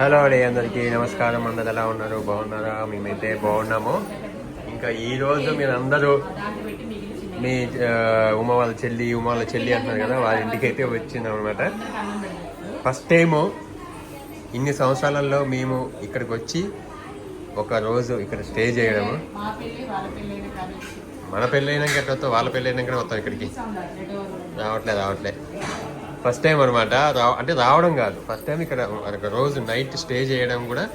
Hello అండి అందరికీ నమస్కారం. అందరు ఎలా ఉన్నారు? బాగున్నారా? మేమైతే బాగున్నాము. ఇంకా ఈరోజు మీరందరూ మీ ఆ, ఉమ వాళ్ళ చెల్లి ఉమ వాళ్ళ చెల్లి అంటున్నారు కదా వాళ్ళ ఇంటికి అయితే వచ్చింది అనమాట ఫస్ట్ టైము ఇన్ని సంవత్సరాలలో మేము ఇక్కడికి వచ్చి ఒక రోజు ఇక్కడ స్టే చేయడము. మన పెళ్ళైనాక ఎట్లా వస్తాం వాళ్ళ పెళ్ళైనాక వస్తాం ఇక్కడికి? రావట్లేదు రావట్లేదు. ఫస్ట్ టైం అనమాట అంటే రావడం కాదు. ఫస్ట్ టైం ఇక్కడ ఒక రోజు నైట్ స్టే చేయడం కూడా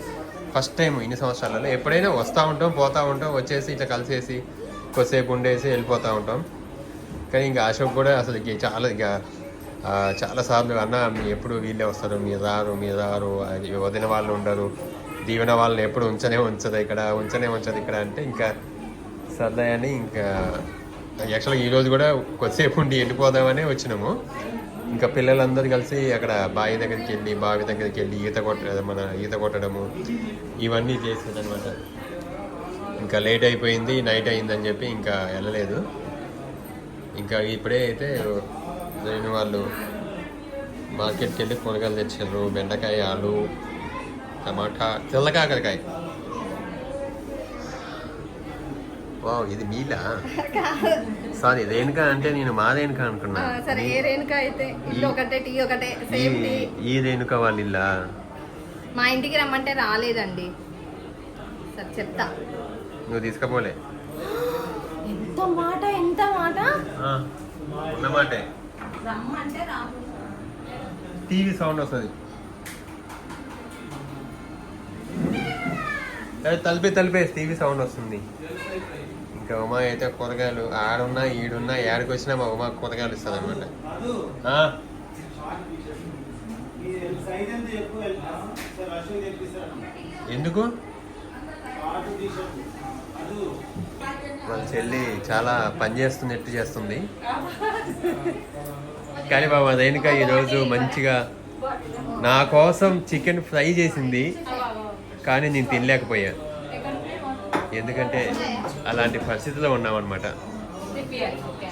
ఫస్ట్ టైం ఇన్ని సంవత్సరాలలో. ఎప్పుడైనా వస్తూ ఉంటాం పోతూ ఉంటాం వచ్చేసి ఇట్లా కలిసేసి కొద్దిసేపు ఉండేసి వెళ్ళిపోతూ ఉంటాం. కానీ ఇంకా అశోక్ కూడా అసలు చాలా ఇక చాలాసార్లు సార్లు అన్న మీ ఎప్పుడు వీళ్ళే వస్తారు? మీరు రారు మీరు రారు. అది వదిన వాళ్ళు ఉండరు. దీవెన వాళ్ళని ఎప్పుడు ఉంచనే ఉంచదు ఇక్కడ ఉంచనే ఉంచదు ఇక్కడ. అంటే ఇంకా సర్దాయని ఇంకా యాక్చువల్గా ఈరోజు కూడా కొద్దిసేపు ఉండి వెళ్ళిపోదామనే వచ్చినాము. ఇంకా పిల్లలందరూ కలిసి అక్కడ బావి దగ్గరికి వెళ్ళి బావి దగ్గరికి వెళ్ళి ఈత కొట్టడం మన ఈత కొట్టడము ఇవన్నీ చేసేదనమాట ఇంకా లేట్ అయిపోయింది నైట్ అయిందని చెప్పి ఇంకా వెళ్ళలేదు. ఇంకా ఇప్పుడే అయితే నేను వాళ్ళు మార్కెట్కి వెళ్ళి కూరగాయలు తెచ్చారు బెండకాయ ఆలు టమాటా తెల్ల కాకరకాయ. వావ్ ఇది మీలా సారీ రేణుకా అంటే నేను మా రేణుకా అనుకున్నా. సరే ఏ రేణుక అయితే ఇల్లు ఒకటే టీ ఒకటే సేమ్ టీ. ఈ- రేణుక వాళ్ళ ఇల్లా? మా ఇంటికి రమ్మంటే రాలేదండి. సరే చెప్తా. నువ్వు తీసుకపోలే. ఎంత మాట ఎంత మాట? ఆ, ఉన్నమాటే రమ్మంటే రాము. టీవీ సౌండ్ వస్తుంది. తలిపే తలిపే టీవీ సౌండ్ వస్తుంది. ఇంకా ఉమా అయితే కూరగాయలు ఆడున్నా ఈడున్నా ఏడకి వచ్చినా మా ఉమా కూరగాయలు ఇస్తుంది అనమాట ఎందుకు? వాళ్ళ చెల్లి చాలా పని చేస్తున్నట్టు చేస్తుంది. కానీ బాబు రేణుక ఈరోజు మంచిగా నా కోసం చికెన్ ఫ్రై చేసింది కానీ నేను తినలేకపోయాను ఎందుకంటే అలాంటి పరిస్థితిలో ఉన్నామన్నమాట.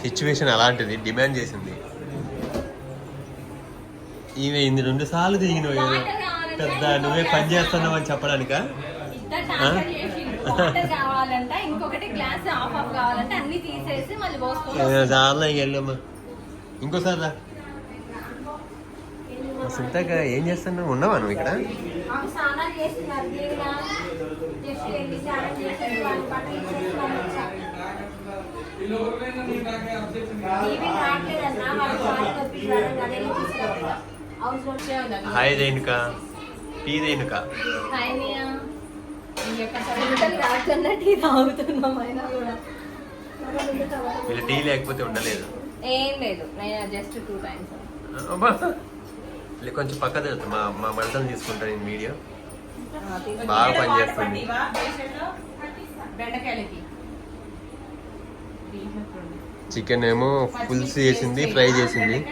సిచ్యువేషన్ అలాంటిది డిమాండ్ చేసింది. ఈమె ఇన్ని రెండు సార్లు తిరిగినావు పెద్ద నువ్వే పని చేస్తున్నావు అని చెప్పడానిక? వెళ్ళమ్మా. ఇంకోసారి రా. ఏం చేస్తున్నావు? ఉన్నావా నువ్వు ఇక్కడ? జస్ట్ స్నానం చేసి వాళ్ళ బట్టలు హాయ్ రేణుక టీ రేణుక వీళ్ళు టీ లేకపోతే ఉండలేదు. ఏం లేదు నేను జస్ట్ టూ టైమ్స్ కొంచెం పక్క మా మా మడతలు తీసుకుంటాను నేను వీడియో. బాగా పనిచేస్తుంది చికెన్ ఏమో పులుసు చేసింది ఫ్రై చేసింది.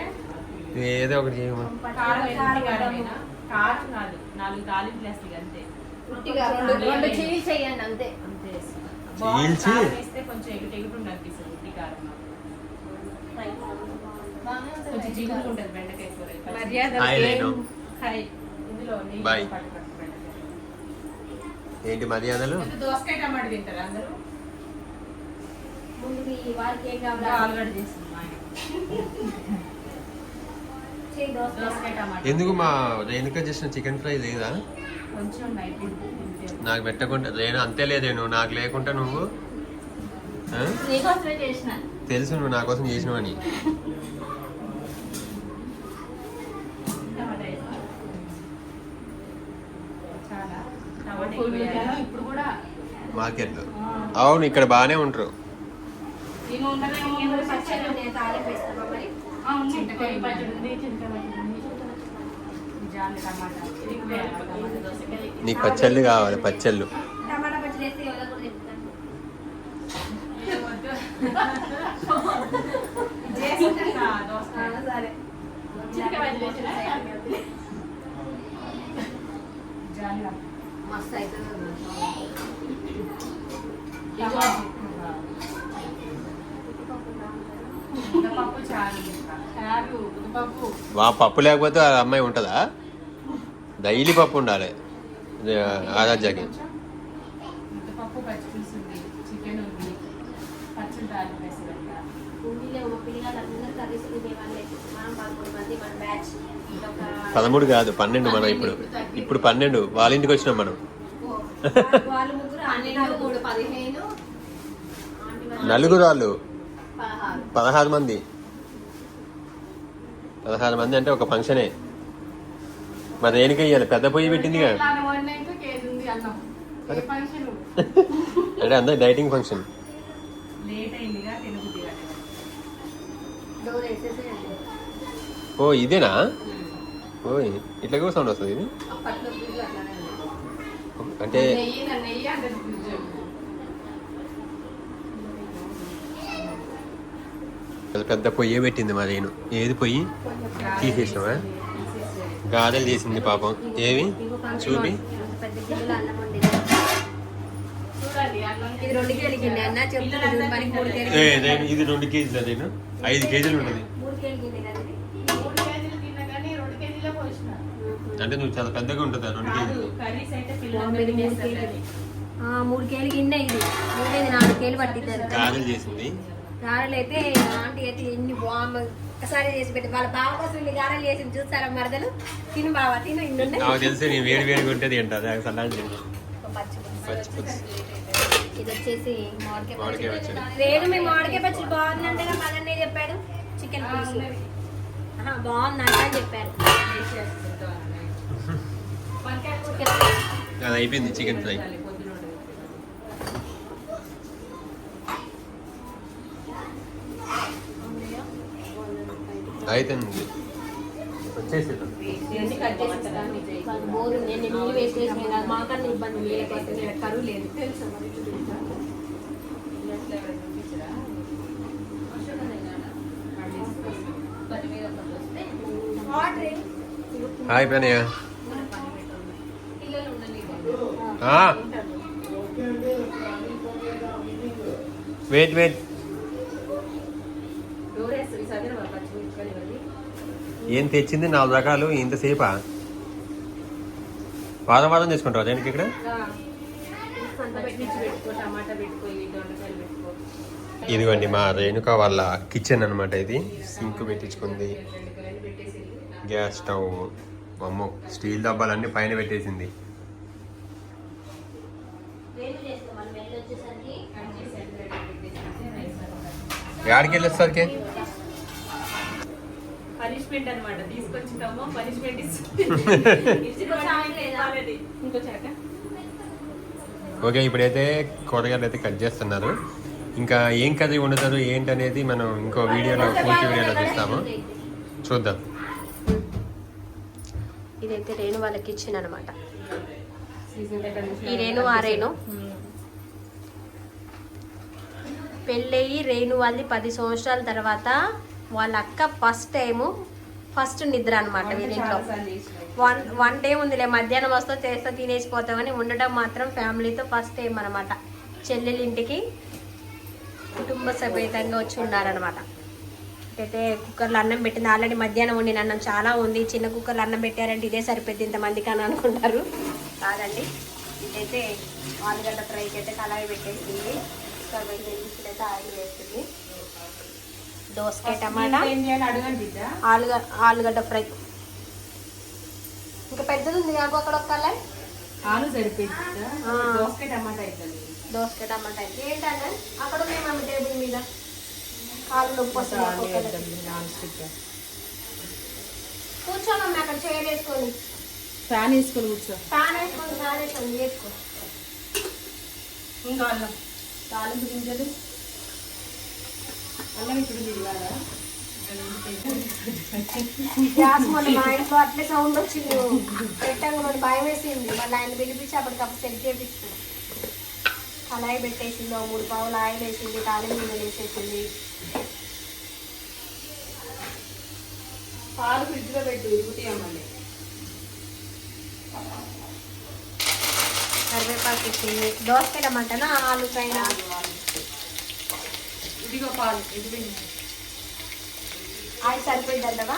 ఏదో ఒకటి చేయమా కారం ఎన్ని కారమేనా? కారం కాదు. నాలుగు తాలింపులు వేస్తాయి అంతే. ఉట్టిగా రెండు రెండు చీల్ చేయండి అంతే. అంతే. వేస్తాను. చీల్చి? కారం ఏంటి మర్యాదలు కొంచెం దోసకాయ టమాటా తింటారా అందరూ? ముందు మీ వారికి ఏం ఇంకా కావాలి ఆలుగడ్డ చేస్తుంది మా ఆయన. చేయి దోస దోసకాయ టమాటా. ఎందుకు మా రేణుక చేసిన చికెన్ ఫ్రై లేదా? నాకు పెట్టకుండా రేణు అంతే లేదేను నాకు లేకుండా నువ్వు ఆ? నీకోసమే చేసిన. తెలుసు నువ్వు నా కోసం చేసినవని టమాటా వేస్తా. చాలా టమాటా Full ఎక్కువ వేయాలి. వేయాలా? ఇప్పుడు కూడా మార్కెట్లో అవును ఇక్కడ బాగానే ఉంటారు ఏమో ఉండదు, ఏమో ఉండదు, పచ్చళ్ళు. నేను తాలింపు వేస్తామా మరి ఆ, ఉంది. చింతకాయ పచ్చడి ఉంది, చింతకాయ పచ్చడి ఉంది. జాలి టమాటా ఇది కూడా వేయాలి, టమాటా. దోసకాయ. నీకు పచ్చళ్ళు కావాలి పచ్చళ్ళు? జాలి. మస్తు అవుతుంది వా పప్పు లేకపోతే ఆ అమ్మాయి ఉంటుందా? డైలీ పప్పు ఉండాలి. ఆరాధ్యకి పప్పు చికెన్ ఉంది పచ్చడి దాని పెసరట్ట ఊళ్ళో ఒక పిల్లలందరూ కర్రీస్ పదమూడు కాదు పన్నెండు మనం ఇప్పుడు. ఇప్పుడు పన్నెండు. వాళ్ళ ఇంటికి వచ్చినాం మనం. నలుగురు వాళ్ళు పదహారు మంది. పదహారు మంది అంటే ఒక ఫంక్షనే. మరి దేనికి పెద్ద పొయ్యి ఏ ఫంక్షన్? అంటే అందరు డైటింగ్ ఫంక్షన్. లేట్ అయిందిగా ఓ ఇదేనా? ఓ ఇట్లా కూడా సౌండ్ వస్తుంది ఇది. అంటే నెయ్యి నా నెయ్యి అంటే ఫ్రిడ్జ్. పెద్ద పొయ్యే పెట్టింది మా రేణు ఏది పొయ్యి? తీసేసావా? గారెలు చేసింది పాపం. ఏవి? చూపి ఇంత పెద్ద గిన్నెలో అన్నం వండింది చూడండి అన్నం ఇది రెండు కేజీలు గిన్నె అన్న మనకి మూడు కేజీలు రేణు, ఇది రెండు కేజీలు రేణు ఐదు కేజీలు ఉంటుంది అంటే నువ్వు చాలా పెద్దగా ఉంటుంది రెండు కేజీలు? మూడు కేజీలు. గిన్నె ఇది. మూడేది నాలుగు కేజీలు పట్టిద్దారు గారెలు చేసింది. గారెలు అయితే ఆంటీ అయితే ఎన్ని బాంబు ఒకసారి చేసి పెట్టి వాళ్ళ బావ కోసం ఇన్ని గారెలు చేసి చూస్తారా మరదలు? తిను బావ తిను ఇన్ని తెలిసి వేడి వేడిగా ఉంటుంది పచ్చి. ఇది వచ్చేసి మామిడికాయ మామిడికాయ పచ్చడి. మీ మామిడికాయ పచ్చడి బాగుందంటే మదన్నే చెప్పాడు. చికెన్ పులుసు. బాగుందంట అని చెప్పారు. అది అయిపోయింది చికెన్ ఫ్రై. అయిపోయింది. వచ్చేసి వాళ్ళు బోరు నేను నీళ్ళు వేస్ట్ చేసిన కాదు మాకన్నా ఇబ్బంది లేకపోతే కరువు లేదు. తెలుసు హాయ్ ఆ, వెయిట్ వెయిట్ ఏం తెచ్చింది? నాలుగు రకాలు. ఇంతసేపా వారం వారం చేసుకుంటావా దేనికి ఇక్కడ? పెట్టుకో టమాటా పెట్టుకో ఈ దొండకాయలు పెట్టుకో. ఇదిగోండి మా రేణుక వాళ్ళ కిచెన్ అన్నమాట ఇది. సింక్ పెట్టించుకుంది. గ్యాస్ స్టవ్ అమ్మో స్టీల్ డబ్బాలన్నీ పైన పెట్టేసింది. వేలు చేస్తాం. పనిష్మెంట్ అన్నమాట. తీసుకొచ్చిందమ్మో పనిష్మెంట్ ఇంకో చాక ఓకే ఇప్పుడైతే కూరగాయలు అయితే కట్ చేస్తున్నారు. ఇంకా ఏం కర్రీ వండుతారు ఏంటనేది మనం ఇంకో వీడియోలో పూర్తి వీడియోలో చూస్తాము. చూద్దాం. ఇదైతే రేణు వాళ్ళ కిచెన్ అనమాట ఈ రేణు ఆ రేణు. పెళ్ళయి రేణు వాళ్ళది పది సంవత్సరాల తర్వాత వాళ్ళ అక్క ఫస్ట్ టైము ఫస్ట్ నిద్ర అనమాట వీళ్ళింట్లో. వన్ వన్ డే ఉందిలే మధ్యాహ్నం వస్తా చేస్తా తినేసిపోతామని ఉండడం మాత్రం ఫ్యామిలీతో ఫస్ట్ టైం అనమాట చెల్లెలి ఇంటికి కుటుంబ సమేతంగా వచ్చి ఉన్నారనమాట అయితే కుక్కర్లో అన్నం పెట్టింది. ఆల్రెడీ మధ్యాహ్నం వండిన అన్నం చాలా ఉంది. చిన్న కుక్కర్లో అన్నం పెట్టారంటే ఇదే సరిపోద్ది ఇంతమందికి అని అనుకుంటారు. కాదండి. ఇదైతే ఆలుగడ్డ ఫ్రైకి అయితే కళాయి పెట్టేసింది. ఇంకా అయితే ఆయిల్ వేస్తుంది. దోసకాయ టమాటా. ఏం చేయాలి? అడగండి బిడ్డ. ఆలుగ ఆలుగడ్డ ఫ్రై. ఇంకా పెద్దది ఉంది నాకు అక్కడ ఒక ఆలు సరిపోయింది. దోసకాయ టమాటా అవుతుంది దోసకాయ టమాటా ఏంటంటే అక్కడ ఉన్నాయి టేబుల్ మీద. కాలు నొప్పి వస్తుంది అక్కడ చైర్ వేసుకొని. ఫ్యాన్ వేసుకొని కూర్చో. ఫ్యాన్ వేసుకొని ఫ్యాన్ వేసుకొని వేసుకో. ఇంకా అల్లం తాలింపు గింజలు. అల్లం ఇప్పుడు మీరు ఇవ్వాలా గ్యాస్ మొన్న మా ఇంట్లో అట్లే సౌండ్ వచ్చింది. పెట్టంగా మనకి భయం వేసింది. మళ్ళీ ఆయన పిలిపించి అప్పటికప్పుడు సెట్ చేపించింది కళాయి పెట్టేసింది ఓ మూడు పావులు ఆయిల్ వేసింది తాలింపు గింజలు వేసేసింది. పాలు ఫ్రిడ్జ్లో పెట్టు ఇరుగుతాయి కరివేపాకు వేసింది దోసకాయ టమాటానా ఆలు ఫ్రైనా ఇదిగో పాలు ఇది ఆయిల్ సరిపోయింది అంటవా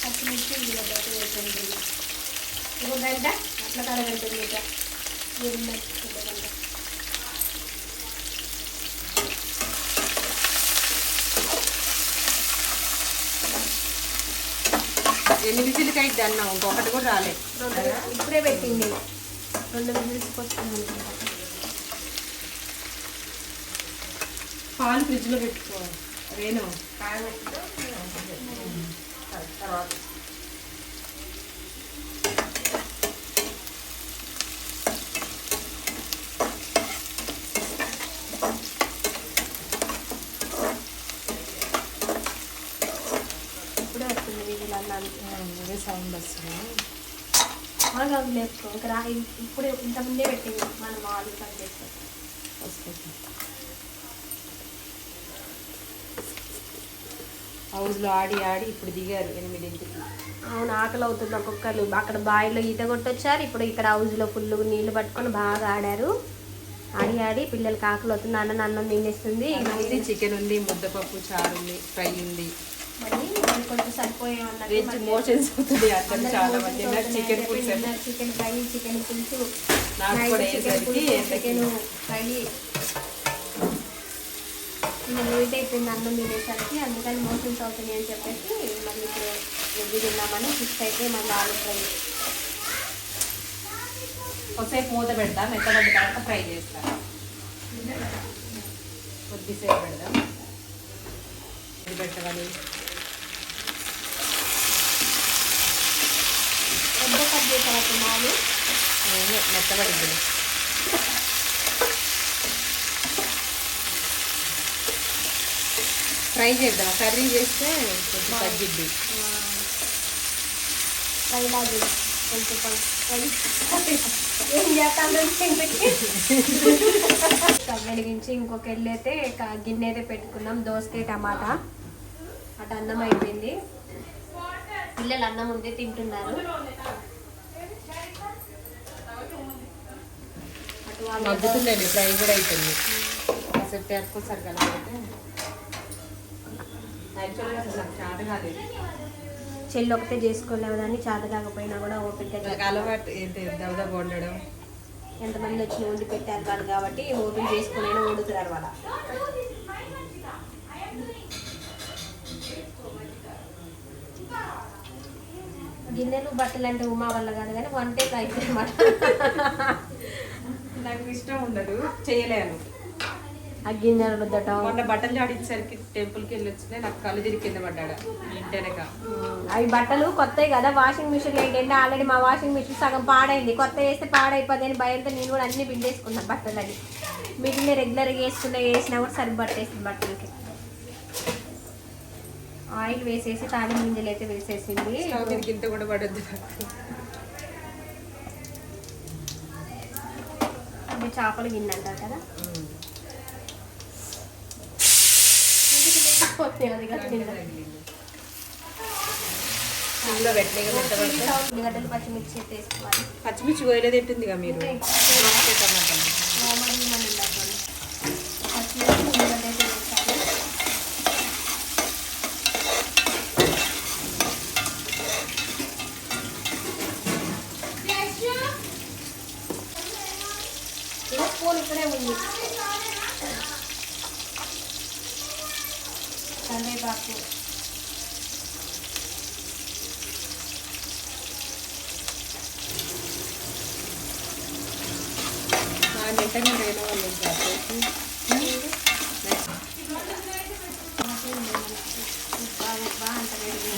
పచ్చిమిర్చి ఇందులో వేసండి ఇవ్వండి అట్లా కడగంటుంది ఇక ఎన్ని విజిల్కి అయితే అన్నావు ఇంకొకటి కూడా రాలే రెండు ఇప్పుడే పెట్టింది. రెండు విజిల్స్కి వస్తుంది పాలు ఫ్రిడ్జ్లో పెట్టుకో రేణు. తర్వాత ఇప్పుడే వస్తుంది విజిల్ అన్నాను ఇదే సౌండ్ వస్తుంది లేపుకో ఇంకా ఇప్పుడే ఇంత ముందే పెట్టింది. మనం ఆలు కట్ చేస్తాం. హౌస్లో ఆడి ఆడి ఇప్పుడు దిగారు ఎనిమిదింటికి. అవును ఆకలి అవుతుంది ఒక్కొక్కరు అక్కడ బావిలో ఈత కొట్టొచ్చారు. ఇప్పుడు ఇక్కడ హౌస్లో ఫుల్ నీళ్ళు పట్టుకొని బాగా ఆడారు. ఆడి ఆడి పిల్లలకి ఆకలి అవుతుంది. అన్న అన్నం తినేస్తుంది. ఉంది చికెన్ ఉంది ముద్దపప్పు చారు ఉంది ఫ్రై ఉంది. మరి కొంచెం మరి మోషన్స్ అవుతుంది చాలా మంది. చికెన్ పులుసు చికెన్ ఫ్రై చికెన్ పులుసు. చికెన్ పులుసు? Chicken fry. లేట్ అయిపోయింది అన్నం తినేసరికి అందుకని మోషన్స్ అవుతుంది అని చెప్పేసి మళ్ళీ ఇప్పుడు వెజ్ తిన్నామని ఫిక్స్ అయితే మళ్ళీ ఆలు ఫ్రై. కొద్దిసేపు మూత పెడతా మెత్తబడ్డ తర్వాత ఫ్రై చేస్తా. కొద్దిసేపు పెడదాం. పెట్టవాలి పెద్ద కట్ చేసారు నాలు నేను మెత్తబడింది. ఫ్రై చేద్దాం. కర్రీ చేస్తే కొంచెం తగ్గిద్ది. ఫ్రై లాగా కొంచెం ఫ్రై ఏం చేస్తాను స్టవ్ వెలిగించి ఇంకొక గిన్నె అయితే పెట్టుకున్నాం. దోసకాయ టమాటా. అటు అన్నం అయిపోయింది. పిల్లలు అన్నం ఉంటే తింటున్నారు. మగ్గుతుందండి ఫ్రై కూడా అయిపోయింది. కాసేపు చాట కాలేదు. చెల్లి ఒకటే చేసుకోలేవు దాన్ని చేత కాకపోయినా కూడా ఓపిక అలవాటు ఏంటి దవదబ వండడం. ఎంతమంది వచ్చి వండి పెట్టారు వాళ్ళు కాబట్టి ఓపిక చేసుకుని వండుతున్నారు వాళ్ళ. గిన్నెలు బట్టలు అంటే ఉమా వల్ల కాదు కానీ వంటే అయితే అన్నమాట. నాకు ఇష్టం ఉండదు చేయలేను. ఆ గిన్నెలు రుద్దటం మొన్న బట్టలు జాడించేసరికి టెంపుల్కి వెళ్ళి వచ్చినా నాకు కళ్ళు తిరిగి కింద పడ్డాడు ఇంటి వెనక. ఉమ్, అవి బట్టలు కొత్తవి కదా వాషింగ్ మిషన్ ఏంటంటే ఆల్రెడీ మా వాషింగ్ మిషన్ సగం పాడైంది. కొత్త వేస్తే పాడైపోద్ది అని భయంతో నేను కూడా అన్ని పిండేసుకున్నాను బట్టలు అని మిగిలిన రెగ్యులర్గా వేసుకున్న వేసినా కూడా సరి బట్టలకి. ఆయిల్ వేసేసి తాలింపు గింజలు అయితే వేసేసింది. గింత కూడా పడద్దు అంటే చేపలు గిన్నె అంటారు కదా. అది ఉల్లిగడ్డలు పచ్చిమిర్చి వేసుకోవాలి. పచ్చిమిర్చి కోయలేదు తింటుందిగా మీరు. టమాటా. మామూలుగా మనం ఉండాలి. పచ్చిమిర్చి ఉల్లిగడ్డ అయితే వేసుకోవాలి ఇలా స్పూన్ ఇక్కడే ఉంది కరివేపాకు. నెట్టని రేణు వాళ్ళు. బాగా బాగా అంత వేడి.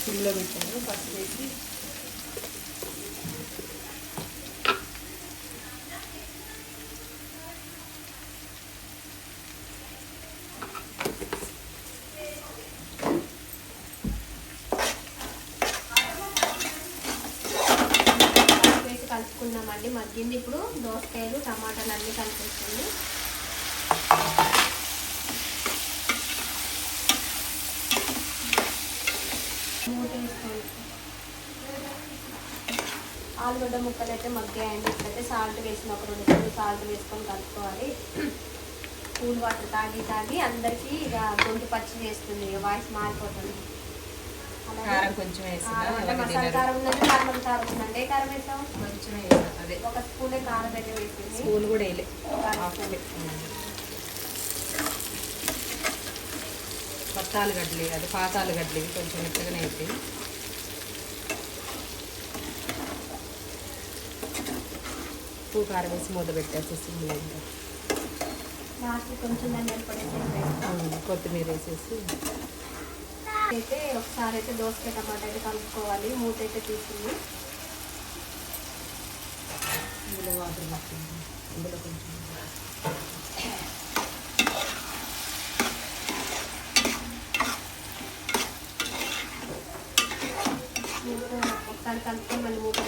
సిమ్లో పెట్టాను పసుపు వేసి కలుపుకున్నామండి మగ్గింది ఇప్పుడు దోసకాయలు టమాటాలు అన్నీ కలిపేస్తుంది మూత వేసుకోండి ఆలుగడ్డ అయితే మగ్గాయండి ఇప్పుడైతే సాల్ట్ వేసిన ఒక రెండు స్పూన్లు సాల్ట్ వేసుకొని కలుపుకోవాలి. కూల్ వాటర్ తాగి తాగి అందరికీ ఇక గొంతు పచ్చి చేస్తుంది. ఇక వాయిస్ మారిపోతుంది. కారం కొంచెం కారం అంటే ఎవరు మసాలా తినరు. కారం ఉన్నది నార్మల్ కారం ఉందండి ఏ కారం కొంచెం అదే. ఒక స్పూనే కారం అయితే వేసింది. స్పూన్ కూడా వేయలే. హాఫ్ పత్తాలు గడ్డలి అది పాతాలు గడ్డలి కొంచెం మెత్తగానే అయితే ఉప్పు కారం వేసి మూత పెట్టేసి ఇంకా. కొత్తిమీర వేసేసి. అయితే ఒకసారి అయితే దోసకాయ టమాటా అయితే కలుపుకోవాలి. మూత అయితే తీసింది. ఇందులో వాటర్ పట్టింది. ఇందులో కొంచెం మూత ఒకసారి కలుపుకొని మళ్ళీ మూత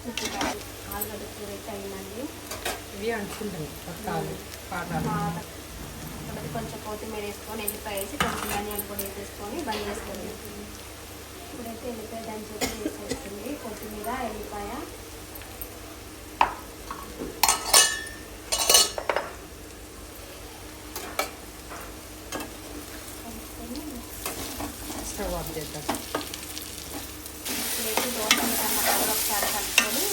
చుట్టుకోవాలి ఆలుగడ్డ కూర. అయితే అయిందండి. ఇవి తర్వాత కొంచెం కొత్తిమీర వేసుకొని ఎల్లిపాయ వేసి కొంచెం ధనియాల పొడి వేసేసుకొని బంద్ చేసుకోండి ఇప్పుడైతే ఎల్లిపాయ దంచి వేసేస్తుంది కొత్తిమీర ఎల్లిపాయ. స్టవ్ ఆఫ్ చేద్దాం ఇప్పుడైతే దోశ టమాటా కూడా ఒకసారి కలుపుకొని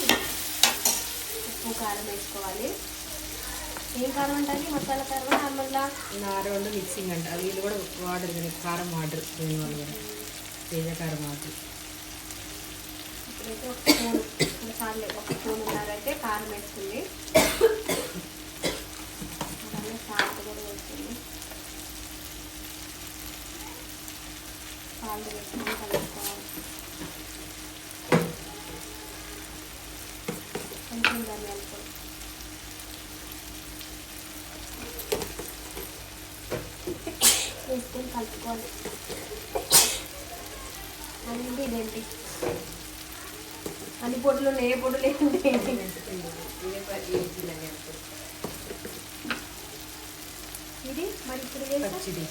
ఉప్పు కారం వేసుకోవాలి. ఏం కారం ఉంటుంది మసాలా కారం నార్మల్గా నారవాళ్ళు మిక్సింగ్ అంట. వీళ్ళు కూడా వాటర్ కానీ కారం వాటర్ దీని వాళ్ళు కూడా. తేజ కారం వాటర్ ఇప్పుడైతే ఒక స్పూన్ చాలే ఒక స్పూన్ ఉన్నారైతే కారం వేస్తుంది అలానే సాల్ట్ కూడా వేస్తుంది సాల్ట్ వేసుకొని కలుపుకోవాలి అనేది ఇదేంటి అన్ని పొట్లు ఏ పొట్టు లేకుంటే ఇది మరి ఇప్పుడు పచ్చిది.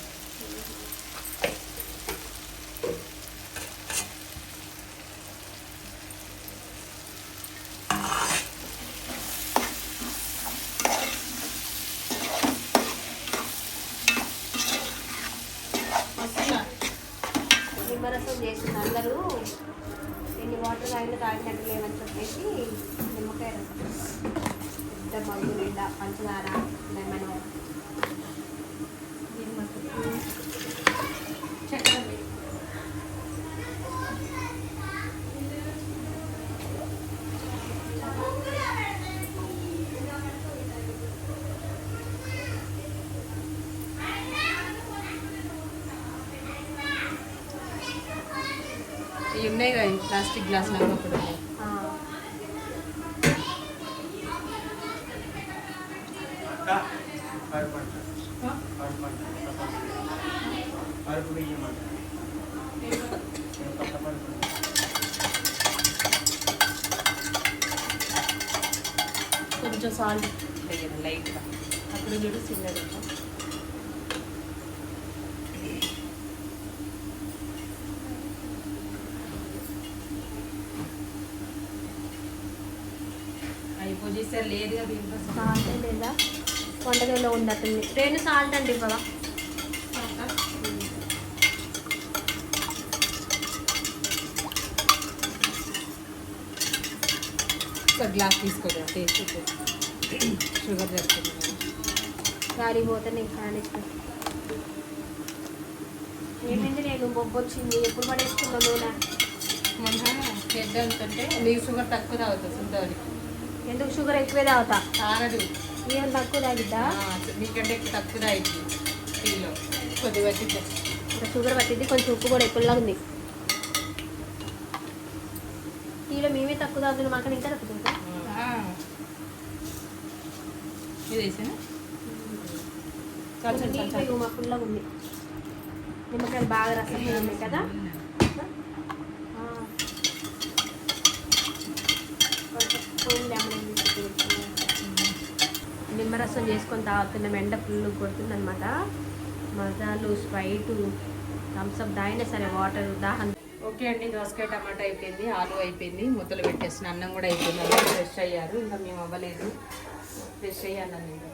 నిమ్మరసం చేసింది అందరూ. ఎన్ని వాటర్ తాగినా తాగినట్టు లేవని చెప్పేసి నిమ్మకాయ రసం పెద్ద మగ్గు నిండా పంచదార లెమన్. చక్కెర కదా ఈ ప్లాస్టిక్ గ్లాస్ లాగా ఒకటి ఉన్నాయి ఆ, పరుపు వేయమంట కొత్త పరుపు కొంచెం సాల్ట్ వేయాలి లైట్గా అప్పుడు చూడు చిన్నది అయిపోయి లేదు కదా దీంట్లో సాల్ట్ లేదా వంటగదిలో ఉన్నట్టుంది రెండు సాల్ట్ అండి ఒక గ్లాస్ తీసుకోదా టేస్ట్ షుగర్ జరుగుతుంది గాలి పోతే నేను కానిస్తాను ఏమైంది నేను బొబ్బు వచ్చింది ఎప్పుడు పడేసుకున్నాను నూనె? మొన్న చెడ్డ అంటే నీకు షుగర్ తక్కువ తాగుతుంది సుందరి. ఎందుకు షుగర్ ఎక్కువే తాగుతా? తాగదు. ఏం తక్కువ తాగిద్దా? ఎక్కువ తక్కువ తాగింది టీలో కొద్దిగా వచ్చింది ఇంకా షుగర్ పట్టింది కొంచెం ఉప్పు కూడా ఎక్కువలా ఉంది. టీలో మేమే తక్కువ తాగుతున్నాం మాకు ఇంకా తక్కువ ఇది వేసాను? ఉంది నిమ్మకాయలు బాగా రసం ఉంది కదా. కొంచెం వేసి నిమ్మరసం చేసుకొని తాగుతున్నాం ఎండ ఫుల్ కొడుతుంది అనమాట మజాలు స్ప్రైటు థమ్స్అప్ దాయినా సరే వాటర్ దాహం. ఓకే అండి దోసకాయ టమాటా అయిపోయింది ఆలు అయిపోయింది ముద్దలు పెట్టేసిన అన్నం కూడా అయిపోయింది ఫ్రెష్ అయ్యారు ఇంకా మేము అవ్వలేదు. ఫ్రెష్ అయ్యాను నేను